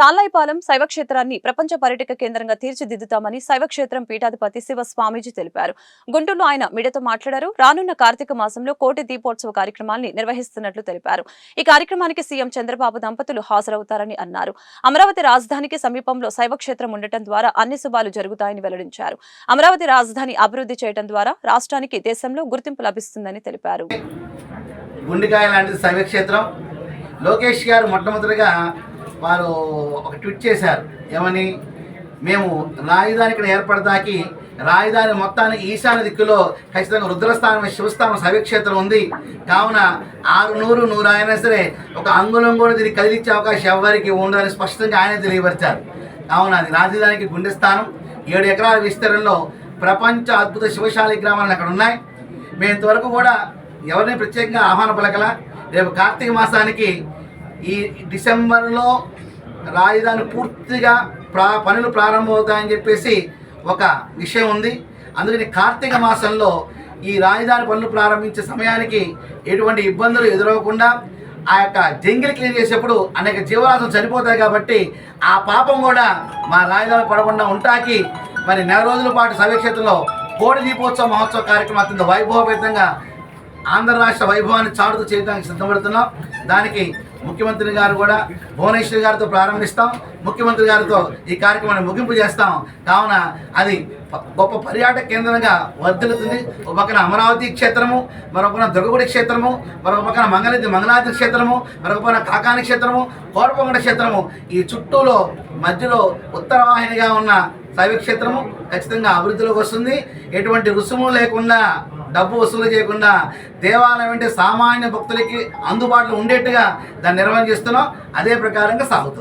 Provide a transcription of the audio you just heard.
తాళ్ళాయిపాలెం శైవక్షేత్రాన్ని ప్రపంచ పర్యటక కేంద్రంగా తీర్చిదిద్దుతామని శైవక్షేత్రం పీఠాధిపతి శివ స్వామీజీ తెలిపారు. గుంటూరులో ఆయన మీడియాతో మాట్లాడారు. రానున్న కార్తీక మాసంలో కోటి దీపోత్సవ కార్యక్రమాన్ని నిర్వహిస్తున్నట్లు తెలిపారు. ఈ కార్యక్రమానికి సీఎం చంద్రబాబు దంపతులు హాజరవుతారని అన్నారు. అమరావతి రాజధానికి సమీపంలో శైవక్షేత్రం ఉండటం ద్వారా అన్ని శుభాలు జరుగుతాయని వెల్లడించారు. అమరావతి రాజధాని అభివృద్ధి చేయడం ద్వారా రాష్ట్రానికి దేశంలో గుర్తింపు లభిస్తుందని తెలిపారు. గుండెకాయ లాంటి శైవక్షేత్రం లోకేష్ గారు మొట్టమొదటిగా వారు ఒక ట్వీట్ చేశారు. ఏమని? మేము రాజధాని ఇక్కడ ఏర్పడదాకి రాజధాని మొత్తానికి ఈశాన్య దిక్కులో ఖచ్చితంగా రుద్రస్థానం శివస్థానం సవిక్షేత్రం ఉంది. కావున ఆరు నూరు నూరు అయినా సరే ఒక అంగుళం కూడా దీన్ని కదిలించే అవకాశం ఎవరికి ఉండదని స్పష్టంగా ఆయన తెలియపరిచారు. కావున అది రాజధానికి గుండె స్థానం. ఏడు ఎకరాల విస్తీర్ణంలో ప్రపంచ అద్భుత శివశాలి గ్రామాలు అక్కడ ఉన్నాయి. మేము ఇంతవరకు కూడా ఎవరిని ప్రత్యేకంగా ఆహ్వాన పలకల రేపు కార్తీక మాసానికి ఈ డిసెంబర్లో రాజధాని పూర్తిగా ప్రా పనులు ప్రారంభమవుతాయని చెప్పేసి ఒక విషయం ఉంది. అందుకని కార్తీక మాసంలో ఈ రాజధాని పనులు ప్రారంభించే సమయానికి ఎటువంటి ఇబ్బందులు ఎదురవకుండా ఆ యొక్క జంగిల్ క్లీన్ చేసేప్పుడు అనేక జీవరాశులు చనిపోతాయి కాబట్టి ఆ పాపం కూడా మా రాజధాని పడకుండా ఉంటాకి మరి నెల రోజుల పాటు సమీక్షతలో కోడి దీపోత్సవ మహోత్సవ కార్యక్రమం అత్యంత వైభవపేతంగా ఆంధ్ర రాష్ట్ర వైభవాన్ని చాటుతూ చేయడానికి సిద్ధపడుతున్నాం. దానికి ముఖ్యమంత్రి గారు కూడా భువనేశ్వరి గారితో ప్రారంభిస్తాం. ముఖ్యమంత్రి గారితో ఈ కార్యక్రమాన్ని ముగింపు చేస్తాం. కావున అది గొప్ప పర్యాటక కేంద్రంగా వర్ధిల్లుతుంది. ఒక పక్కన అమరావతి క్షేత్రము మరొక పక్కన దుర్గగుడి క్షేత్రము మరొక పక్కన మంగళి మంగళాద్రి క్షేత్రము మరొక పక్కన కాకాని క్షేత్రము కోరపొంగడ క్షేత్రము ఈ చుట్టూలో మధ్యలో ఉత్తర వాహినిగా ఉన్న శైవ క్షేత్రము ఖచ్చితంగా అభివృద్ధిలోకి వస్తుంది. ఎటువంటి రుసుము లేకుండా డబ్బు వసూలు చేయకుండా దేవాలయం అంటే సామాన్య భక్తులకి అందుబాటులో ఉండేట్టుగా దాన్ని నిర్వహణ చేస్తున్నాం. అదే ప్రకారంగా సాగుతుంది.